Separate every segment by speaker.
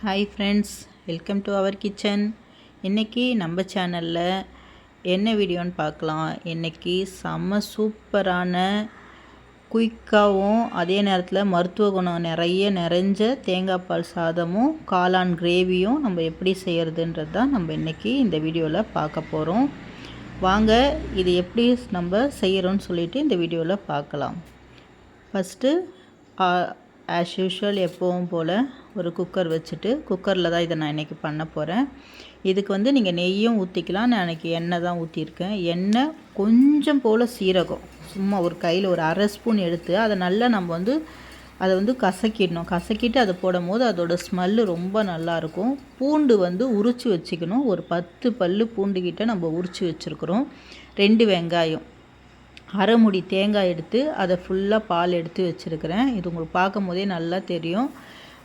Speaker 1: Hi friends welcome to our kitchen இன்றைக்கி நம்ம சேனலில் என்ன வீடியோன்னு பார்க்கலாம். இன்றைக்கி செம்ம சூப்பரான குயிக்காகவும் அதே நேரத்தில் மருத்துவ குணம் நிறைய நிறைஞ்ச தேங்காய் பால் சாதமும் காளான் கிரேவியும் நம்ம எப்படி செய்கிறதுன்றது தான் நம்ம இன்றைக்கி இந்த வீடியோவில் பார்க்க போகிறோம் வாங்க இது எப்படி நம்ம செய்கிறோன்னு சொல்லிவிட்டு இந்த வீடியோவில் பார்க்கலாம். ஃபஸ்ட்டு ஆஸ் யூஷுவல் எப்போவும் போல் ஒரு குக்கர் வச்சுட்டு குக்கரில் தான் இதை நான் இன்றைக்கி பண்ண போகிறேன் இதுக்கு வந்து நீங்கள் நெய்யும் ஊற்றிக்கலாம் நான் இன்றைக்கி எண்ணெய் தான் ஊற்றிருக்கேன் எண்ணெய் கொஞ்சம் போல் சீரகம். சும்மா ஒரு கையில் ஒரு அரை ஸ்பூன் எடுத்து அதை நல்லா நம்ம வந்து அதை வந்து கசக்கிடணும். கசக்கிட்டு அதை போடும் போது அதோடய ஸ்மெல்லு ரொம்ப நல்லாயிருக்கும் பூண்டு வந்து உரித்து வச்சுக்கணும். ஒரு பத்து பல் பூண்டுக்கிட்ட நம்ம உரித்து வச்சுருக்குறோம். ரெண்டு வெங்காயம். அரை முடி தேங்காய் எடுத்து அதை ஃபுல்லாக பால் எடுத்து வச்சுருக்கிறேன். இது உங்களுக்கு பார்க்கும் போதே நல்லா தெரியும்.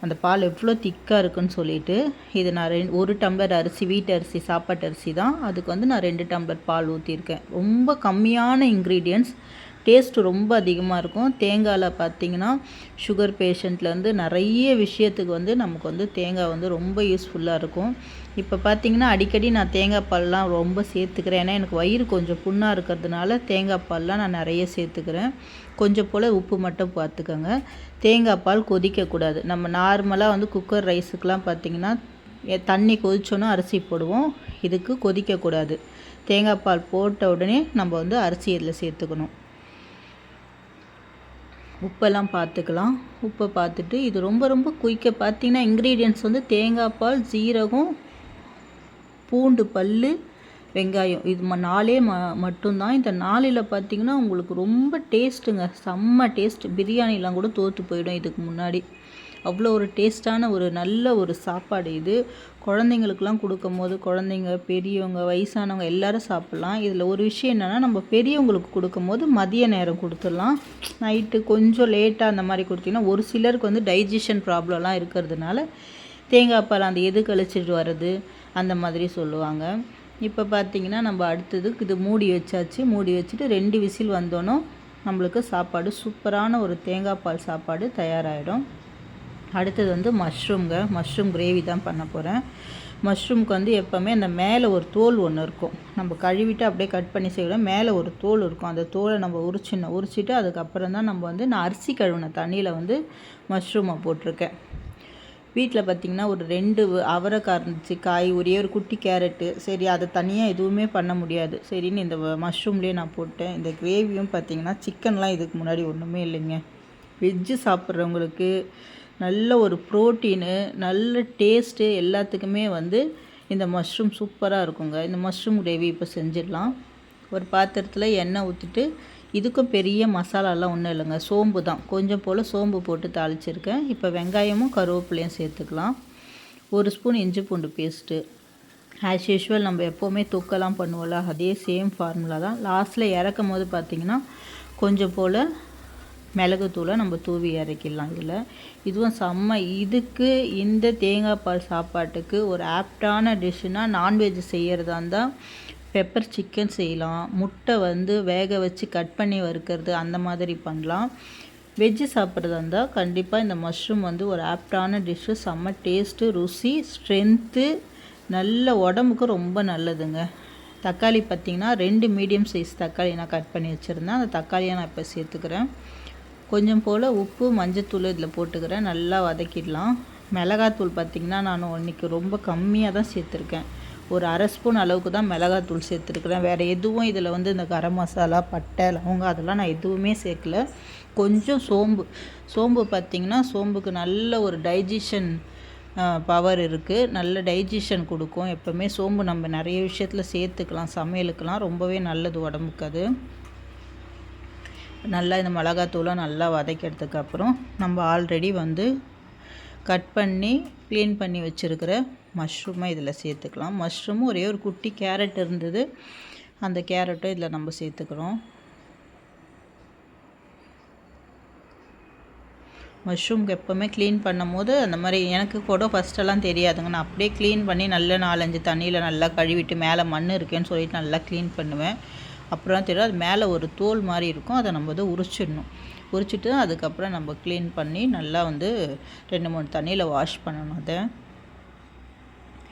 Speaker 1: அந்த பால் எவ்வளோ திக்காக இருக்குன்னு சொல்லிட்டு. இது நான் ரெண்டு ஒரு டம்ளர் அரிசி வீட்டு அரிசி சாப்பாட்டு அரிசி தான். அதுக்கு வந்து நான் ரெண்டு டம்ளர் பால் ஊற்றிருக்கேன் ரொம்ப கம்மியான இன்க்ரீடியன்ஸ் டேஸ்ட்டு ரொம்ப அதிகமாக இருக்கும். தேங்காயில் பார்த்தீங்கன்னா சுகர் பேஷண்ட்லேருந்து நிறைய விஷயத்துக்கு வந்து நமக்கு வந்து தேங்காய் வந்து ரொம்ப யூஸ்ஃபுல்லாக இருக்கும். இப்போ பார்த்தீங்கன்னா அடிக்கடி நான் தேங்காய் பால்லாம் ரொம்ப சேர்த்துக்கிறேன். ஏன்னா எனக்கு வயிறு கொஞ்சம் புண்ணாக இருக்கிறதுனால தேங்காய் பால்லாம் நான் நிறைய சேர்த்துக்கிறேன். கொஞ்சம் போல் உப்பு மட்டும் பார்த்துக்கோங்க தேங்காய் பால் கொதிக்கக்கூடாது நம்ம நார்மலாக வந்து குக்கர் ரைஸுக்கெலாம் பார்த்திங்கன்னா தண்ணி கொதிச்சோன்னா அரிசி போடுவோம். இதுக்கு கொதிக்கக்கூடாது தேங்காய் பால் போட்ட உடனே நம்ம வந்து அரிசி இதில் சேர்த்துக்கணும். உப்பெல்லாம் பார்த்துக்கலாம். உப்பை பார்த்துட்டு இது ரொம்ப ரொம்ப குயிக்க பார்த்தீங்கன்னா இன்க்ரீடியன்ட்ஸ் வந்து தேங்காய் பால் சீரகம் பூண்டு பல் வெங்காயம். இது ம நாலே ம மட்டும்தான். இந்த நாளில் பார்த்தீங்கன்னா உங்களுக்கு ரொம்ப டேஸ்ட்டுங்க செம்ம டேஸ்ட் பிரியாணிலாம் கூட தோற்று போயிடும் இதுக்கு முன்னாடி. அவ்வளோ ஒரு டேஸ்ட்டான ஒரு நல்ல ஒரு சாப்பாடு இது. குழந்தைங்களுக்குலாம் கொடுக்கும் போது குழந்தைங்க பெரியவங்க வயசானவங்க எல்லாரும் சாப்பிட்லாம். இதில் ஒரு விஷயம் என்னென்னா நம்ம பெரியவங்களுக்கு கொடுக்கும் போது மதிய நேரம் கொடுத்துடலாம். நைட்டு கொஞ்சம் லேட்டாக அந்த மாதிரி கொடுத்திங்கன்னா ஒரு சிலருக்கு வந்து டைஜஷன் ப்ராப்ளம்லாம் இருக்கிறதுனால தேங்காய் பால் அந்த எது கழிச்சிட்டு வர்றது அந்த மாதிரி சொல்லுவாங்க. இப்போ பார்த்திங்கன்னா நம்ம அடுத்தது இது மூடி வச்சாச்சு. மூடி வச்சுட்டு ரெண்டு விசில் வந்தோன்னோ நம்மளுக்கு சாப்பாடு சூப்பரான ஒரு தேங்காய் பால் சாப்பாடு தயாராகிடும் அடுத்தது வந்து மஷ்ரூம்ங்க. மஷ்ரூம் கிரேவி தான் பண்ண போகிறேன் மஷ்ரூம்க்கு வந்து எப்போவுமே அந்த மேலே ஒரு தோல் ஒன்று இருக்கும். நம்ம கழுவிட்டு அப்படியே கட் பண்ணி செய்யலாம் மேலே ஒரு தோல் இருக்கும். அந்த தோலை நம்ம உரிச்சிடணும் உரிச்சிட்டு அதுக்கப்புறம் தான் நம்ம வந்து நான் அரிசி கழுவின தண்ணியில் வந்து மஷ்ரூமை போட்டிருக்கேன். வீட்டில் பார்த்திங்கன்னா ஒரு ரெண்டு அவரைக்காய் இருந்துச்சு காய் ஒரே ஒரு குட்டி கேரட்டு. சரி அதை தனியாக எதுவுமே பண்ண முடியாது. சரின்னு இந்த மஷ்ரூம்லேயே நான் போட்டேன். இந்த கிரேவியும் பார்த்திங்கன்னா சிக்கன்லாம் இதுக்கு முன்னாடி ஒன்றுமே இல்லைங்க. வெஜ்ஜு சாப்பிட்றவங்களுக்கு நல்ல ஒரு ப்ரோட்டீனு நல்ல டேஸ்ட்டு எல்லாத்துக்குமே வந்து இந்த மஷ்ரூம் சூப்பராக இருக்குங்க. இந்த மஷ்ரூம் கிரேவி இப்போ செஞ்சிடலாம். ஒரு பாத்திரத்தில் எண்ணெய் ஊற்றிட்டு இதுக்கும் பெரிய மசாலாலாம் ஒன்றும் இல்லைங்க. சோம்பு தான். கொஞ்சம் போல் சோம்பு போட்டு தாளிச்சிருக்கேன். இப்போ வெங்காயமும் கருவேப்பிலையும் சேர்த்துக்கலாம். ஒரு ஸ்பூன் இஞ்சி பூண்டு பேஸ்ட்டு. ஆஸ் யூஷுவல் நம்ம எப்போவுமே தொக்கெல்லாம் பண்ணுவோம்ல அதே சேம் ஃபார்முலா தான். லாஸ்ட்டில் இறக்கும் போது பார்த்திங்கன்னா கொஞ்சம் போல் மிளகுத்தூளை நம்ம தூவி இறக்கிடலாம் இதில். இதுவும் செம்ம இதுக்கு இந்த தேங்காய் பால் சாப்பாட்டுக்கு ஒரு ஆப்டான டிஷ்ஷுனால் நான்வெஜ் செய்கிறதா இருந்தால் பெப்பர் சிக்கன் செய்யலாம். முட்டை வந்து வேக வச்சு கட் பண்ணி வறுக்கிறது அந்த மாதிரி பண்ணலாம். வெஜ்ஜு சாப்பிட்றதா இருந்தால் கண்டிப்பாக இந்த மஷ்ரூம் வந்து ஒரு ஆப்டான டிஷ்ஷு செம்ம டேஸ்ட்டு ருசி ஸ்ட்ரென்த்து நல்ல உடம்புக்கு ரொம்ப நல்லதுங்க. தக்காளி பார்த்திங்கன்னா ரெண்டு மீடியம் சைஸ் தக்காளி நான் கட் பண்ணி வச்சுருந்தேன். அந்த தக்காளியை நான் இப்போ சேர்த்துக்கிறேன். கொஞ்சம் போல் உப்பு மஞ்சத்தூள் இதில் போட்டுக்கிறேன். நல்லா வதக்கிடலாம். மிளகாத்தூள் பார்த்திங்கன்னா நான் இன்றைக்கி ரொம்ப கம்மியாக தான் சேர்த்துருக்கேன். ஒரு அரை ஸ்பூன் அளவுக்கு தான் மிளகாத்தூள் சேர்த்துருக்குறேன். வேறு எதுவும் இதில் வந்து இந்த கரம் மசாலா பட்டை லவங்க அதெல்லாம் நான் எதுவுமே சேர்க்கல. கொஞ்சம் சோம்பு. சோம்பு பார்த்திங்கன்னா சோம்புக்கு நல்ல ஒரு டைஜஷன் பவர் இருக்குது நல்ல டைஜஷன் கொடுக்கும். எப்போவுமே சோம்பு நம்ம நிறைய விஷயத்தில் சேர்த்துக்கலாம். சமையலுக்கெலாம் ரொம்பவே நல்லது உடம்புக்கு அது. நல்லா இந்த மிளகாத்தூளை நல்லா வதக்கிறதுக்கப்புறம் நம்ம ஆல்ரெடி வந்து கட் பண்ணி க்ளீன் பண்ணி வச்சுருக்கிற மஷ்ரூமை இதில் சேர்த்துக்கலாம். மஷ்ரூமும் ஒரே ஒரு குட்டி கேரட் இருந்தது. அந்த கேரட்டும் இதில் நம்ம சேர்த்துக்கிறோம். மஷ்ரூம்க்கு எப்போவுமே க்ளீன் பண்ணும் போது அந்த மாதிரி எனக்கு கூட ஃபஸ்ட்டெல்லாம் தெரியாதுங்க. நான் அப்படியே க்ளீன் பண்ணி நல்ல நாலஞ்சு தண்ணியில் நல்லா கழுவிட்டு மேலே மண் இருக்கேன்னு சொல்லிட்டு நல்லா க்ளீன் பண்ணுவேன். அப்புறம் தெரியும். அது மேலே ஒரு தோல் மாதிரி இருக்கும். அதை நம்ம வந்து உரிச்சிடணும். உரிச்சிட்டு அதுக்கப்புறம் நம்ம க்ளீன் பண்ணி நல்லா வந்து ரெண்டு மூணு தண்ணியில் வாஷ் பண்ணணும் அதை.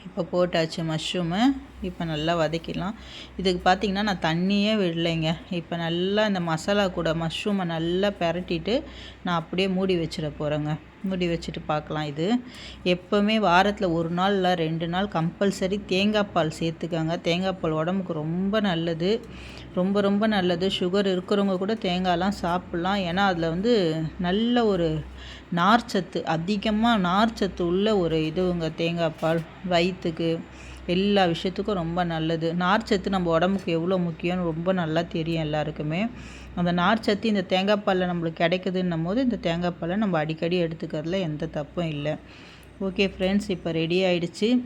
Speaker 1: இப்போ போட்டாச்சு மஷ்ரூமு இப்போ நல்லா வதக்கிடலாம். இதுக்கு பார்த்திங்கன்னா நான் தண்ணியே விடலைங்க. இப்போ நல்லா இந்த மசாலா கூட மஷ்ரூமை நல்லா பெரட்டிட்டு நான் அப்படியே மூடி வச்சிட போகிறேங்க மூடி வச்சுட்டு பார்க்கலாம் இது. எப்போவுமே வாரத்தில் ஒரு நாள் இல்லை ரெண்டு நாள் கம்பல்சரி தேங்காய் பால் சேர்த்துக்கோங்க. தேங்காய் பால் உடம்புக்கு ரொம்ப நல்லது. ரொம்ப ரொம்ப நல்லது. சுகர் இருக்கிறவங்க கூட தேங்காயெலாம் சாப்பிட்லாம். ஏன்னா அதில் வந்து நல்ல ஒரு நார்ச்சத்து அதிகமாக நார்ச்சத்து உள்ள ஒரு இதுவுங்க தேங்காய் பால். வயிற்றுக்கு எல்லா விஷயத்துக்கும் ரொம்ப நல்லது. நார்ச்சத்து நம்ம உடம்புக்கு எவ்வளோ முக்கியம்னு ரொம்ப நல்லா தெரியும் எல்லாருக்குமே. அந்த நார்ச்சத்து இந்த தேங்காய் பாலில் நம்மளுக்கு கிடைக்குதுன்னும் போது இந்த தேங்காய் பாலை நம்ம அடிக்கடி எடுத்துக்கிறதுல எந்த தப்பும் இல்லை. ஓகே ஃப்ரெண்ட்ஸ் இப்போ ரெடி ஆகிடுச்சு